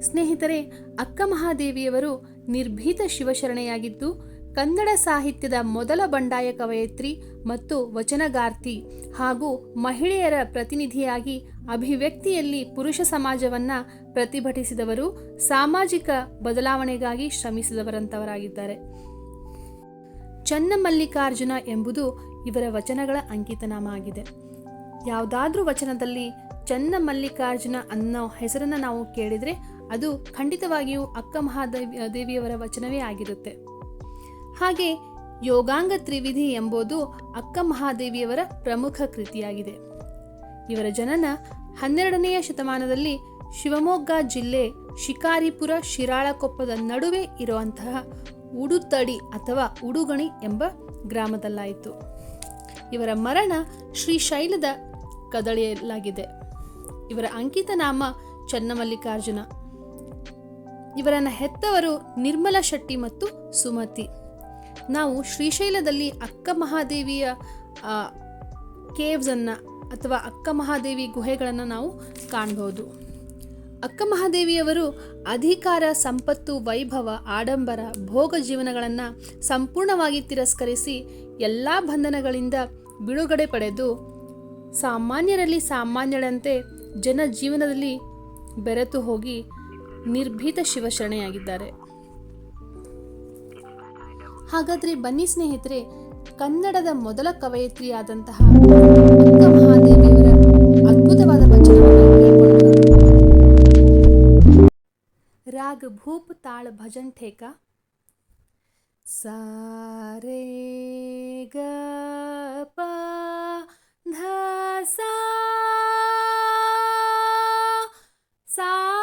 ಸ್ನೇಹಿತರೆ, ಅಕ್ಕ ಮಹಾದೇವಿಯವರು ನಿರ್ಭೀತ ಶಿವಶರಣೆಯಾಗಿದ್ದು, ಕನ್ನಡ ಸಾಹಿತ್ಯದ ಮೊದಲ ಬಂಡಾಯ ಕವಯತ್ರಿ ಮತ್ತು ವಚನಗಾರ್ತಿ ಹಾಗೂ ಮಹಿಳೆಯರ ಪ್ರತಿನಿಧಿಯಾಗಿ ಅಭಿವ್ಯಕ್ತಿಯಲ್ಲಿ ಪುರುಷ ಸಮಾಜವನ್ನ ಪ್ರತಿಭಟಿಸಿದವರು ಸಾಮಾಜಿಕ ಬದಲಾವಣೆಗಾಗಿ ಶ್ರಮಿಸಿದವರಂತವರಾಗಿದ್ದಾರೆ. ಚನ್ನಮಲ್ಲಿಕಾರ್ಜುನ ಎಂಬುದು ಇವರ ವಚನಗಳ ಅಂಕಿತನಾಮ ಆಗಿದೆ ಯಾವುದಾದ್ರೂ ವಚನದಲ್ಲಿ ಚನ್ನಮಲ್ಲಿಕಾರ್ಜುನ ಅನ್ನೋ ಹೆಸರನ್ನು ನಾವು ಕೇಳಿದರೆ ಅದು ಖಂಡಿತವಾಗಿಯೂ ಅಕ್ಕ ಮಹಾದೇವಿ ದೇವಿಯವರ ವಚನವೇ ಆಗಿರುತ್ತೆ. ಹಾಗೆ ಯೋಗಾಂಗ ತ್ರಿವಿಧಿ ಎಂಬುದು ಅಕ್ಕ ಮಹಾದೇವಿಯವರ ಪ್ರಮುಖ ಕೃತಿಯಾಗಿದೆ. ಇವರ ಜನನ ಹನ್ನೆರಡನೆಯ ಶತಮಾನದಲ್ಲಿ ಶಿವಮೊಗ್ಗ ಜಿಲ್ಲೆ ಶಿಕಾರಿಪುರ ಶಿರಾಳಕೊಪ್ಪದ ನಡುವೆ ಇರುವಂತಹ ಉಡುತಡಿ ಅಥವಾ ಉಡುಗಣಿ ಎಂಬ ಗ್ರಾಮದಲ್ಲಾಯಿತು. ಇವರ ಮರಣ ಶ್ರೀಶೈಲದ ಕದಳಿಯಲಾಗಿದೆ ಇವರ ಅಂಕಿತ ನಾಮ ಚನ್ನಮಲ್ಲಿಕಾರ್ಜುನ. ಇವರನ್ನ ಹೆತ್ತವರು ನಿರ್ಮಲ ಶೆಟ್ಟಿ ಮತ್ತು ಸುಮತಿ. ನಾವು ಶ್ರೀಶೈಲದಲ್ಲಿ ಅಕ್ಕ ಮಹಾದೇವಿಯ ಕೇವ್ಸನ್ನು ಅಥವಾ ಅಕ್ಕ ಮಹಾದೇವಿ ಗುಹೆಗಳನ್ನು ನಾವು ಕಾಣಬಹುದು ಅಕ್ಕ ಮಹಾದೇವಿಯವರು ಅಧಿಕಾರ, ಸಂಪತ್ತು, ವೈಭವ, ಆಡಂಬರ, ಭೋಗ ಜೀವನಗಳನ್ನು ಸಂಪೂರ್ಣವಾಗಿ ತಿರಸ್ಕರಿಸಿ ಎಲ್ಲ ಬಂಧನಗಳಿಂದ ಬಿಡುಗಡೆ ಪಡೆದು ಸಾಮಾನ್ಯರಲ್ಲಿ ಸಾಮಾನ್ಯರಂತೆ ಜನ ಜೀವನದಲ್ಲಿ ಬೆರೆತು ಹೋಗಿ ನಿರ್ಭೀತ ಶಿವಶರಣೆಯಾಗಿದ್ದಾರೆ. ಹಾಗಾದ್ರೆ ಬನ್ನಿ ಸ್ನೇಹಿತರೆ, ಕನ್ನಡದ ಮೊದಲ ಕವಯತ್ರಿಯಾದಂತಹ ಅಕ್ಕ ಮಹಾದೇವಿಯವರ ಅದ್ಭುತವಾದ ವಚನವನ್ನು ರಾಗ ಭೂಪ್ ತಾಳ ಭಜನ್ ಠೇಕ. ಸಾರೆ ಗ ಪ ಧ ಸಾ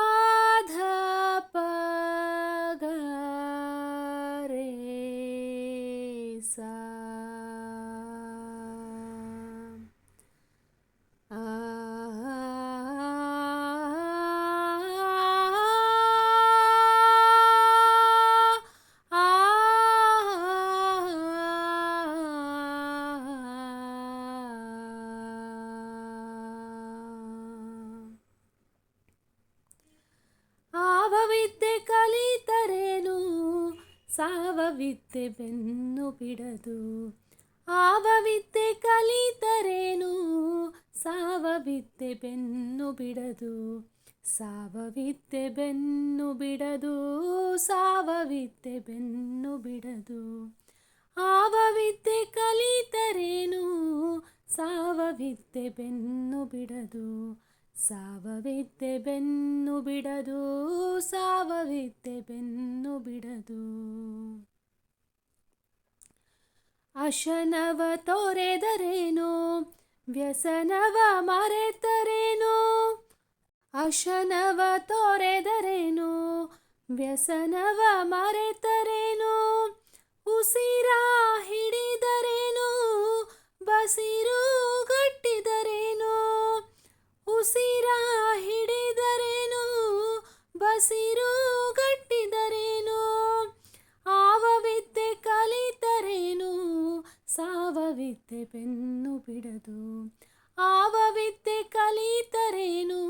ಸಾವವಿದ್ಯೆ ಬೆನ್ನು ಬಿಡದು? ಆವವಿದ್ಯೆ ಕಲಿತರೇನು? ಸಾವವಿದ್ಯೆ ಬೆನ್ನು ಬಿಡದು? ಸಾವವಿದ್ಯೆ ಬೆನ್ನು ಬಿಡದು? ಸಾವವಿದ್ಯೆ ಬೆನ್ನು ಬಿಡದು? ಆವವಿದ್ಯೆ ಕಲಿತರೇನು? ಸಾವವಿದ್ಯೆ ಬೆನ್ನು ಬಿಡದು? ಸಾವವಿದ್ಯೆ ಬೆನ್ನು ಬಿಡದು? ಸಾವವಿದ್ಯೆ ಬೆನ್ನು ಬಿಡದು? ಅಶನವ ತೋರೆದರೇನೋ? ವ್ಯಸನವ ಮರೆತರೇನೋ ಅಶನವ ತೋರೆದರೇನೋ? ವ್ಯಸನವ ಮರೆತರೇನೋ ಉಸಿರ ಹಿಡಿದರೇನೋ? ಬಸಿರು ಗಟ್ಟಿದರೇನೋ ಸಾವವಿದ್ಯೆ ಬೆನ್ನು ಬಿಡದು ಆವವಿದ್ಯೆ ಕಲಿತರೇನು?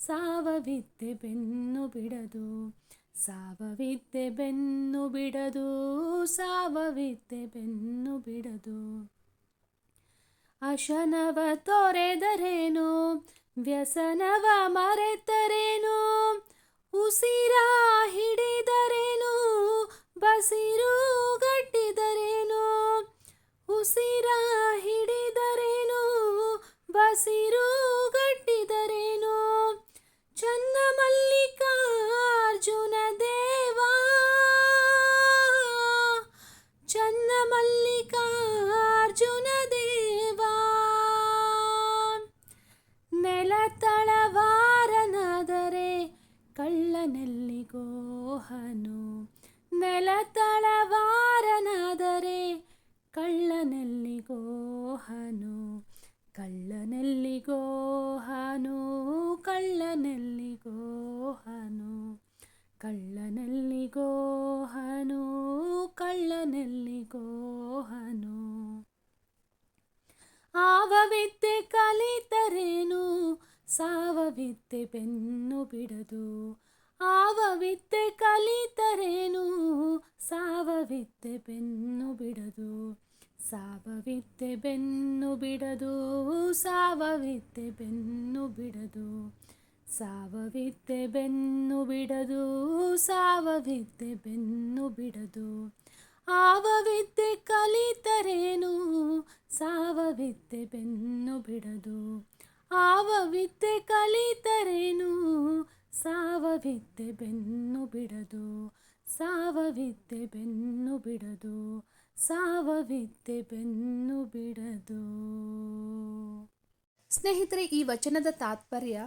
ಸಾವವಿದ್ಯೆ ಬೆನ್ನು ಬಿಡದು ಸಾವವಿದ್ಯೆ ಬೆನ್ನು ಬಿಡದು ಸಾವವಿದ್ಯೆ ಬೆನ್ನು ಬಿಡದು. ಅಶನವ ತೊರೆದರೇನು? ವ್ಯಸನವ ಮರೆತರೇನು? ಉಸಿರ ಹಿಡಿದರೇನು? ಬಸಿರು ಕಳ್ಳನೆಲ್ಲಿಗೋಹನು ಕಳ್ಳನೆಲ್ಲಿಗೋ ಹನು ಕಳ್ಳನೆಲ್ಲಿಗೋಹನು ಕಳ್ಳನೆಲ್ಲಿಗೋಹನು ಆವವಿದ್ಯೆ ಕಲಿತರೇನು ಸಾವವಿದ್ಯೆ ಬೆನ್ನು ಬಿಡದು. ಆವ ವಿದ್ಯೆ ಕಲಿತರೇನು ಸಾವವಿದ್ಯೆ ಬೆನ್ನು ಬಿಡದು. ಸಾವವಿದ್ಯೆ ಬೆನ್ನು ಬಿಡದು ಸಾವವಿದ್ದೆ ಬೆನ್ನು ಬಿಡದು. ಸಾವವಿದ್ದೆ ಬೆನ್ನು ಬಿಡದು ಸಾವವಿದ್ದೆ ಬೆನ್ನು ಬಿಡದು. ಆವವಿದ್ದೆ ಕಲಿತರೇನು ಸಾವವಿದ್ದೆ ಬೆನ್ನು ಬಿಡದು. ಆವವಿದ್ದೆ ಕಲಿತರೇನು ಸಾವವಿದ್ದೆ ಬೆನ್ನು ಬಿಡದು. ಸಾವವಿದ್ದೆ ಬೆನ್ನು ಬಿಡದು. ಸಾವವಿದ್ಯೆ ಬೆನ್ನು ಬಿಡದು. ಸ್ನೇಹಿತರೆ, ಈ ವಚನದ ತಾತ್ಪರ್ಯ,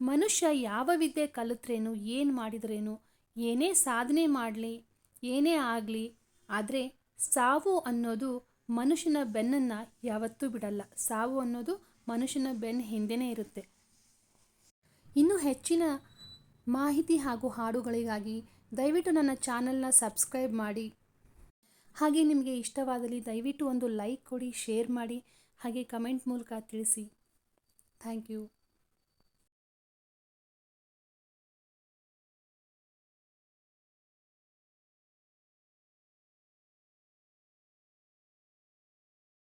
ಮನುಷ್ಯ ಯಾವ ವಿದ್ಯೆ ಕಲಿತ್ರೇನು, ಏನು ಮಾಡಿದ್ರೇನು, ಏನೇ ಸಾಧನೆ ಮಾಡಲಿ, ಏನೇ ಆಗಲಿ, ಆದರೆ ಸಾವು ಅನ್ನೋದು ಮನುಷ್ಯನ ಬೆನ್ನನ್ನು ಯಾವತ್ತೂ ಬಿಡಲ್ಲ. ಸಾವು ಅನ್ನೋದು ಮನುಷ್ಯನ ಬೆನ್ನ ಹಿಂದೆನೇ ಇರುತ್ತೆ. ಇನ್ನೂ ಹೆಚ್ಚಿನ ಮಾಹಿತಿ ಹಾಗೂ ಹಾಡುಗಳಿಗಾಗಿ ದಯವಿಟ್ಟು ನನ್ನ ಚಾನಲ್ನ ಸಬ್ಸ್ಕ್ರೈಬ್ ಮಾಡಿ. ಹಾಗೆ ನಿಮಗೆ ಇಷ್ಟವಾದಲ್ಲಿ ದಯವಿಟ್ಟು ಒಂದು ಲೈಕ್ ಕೊಡಿ, ಶೇರ್ ಮಾಡಿ, ಹಾಗೆ ಕಮೆಂಟ್ ಮೂಲಕ ತಿಳಿಸಿ. Thank you.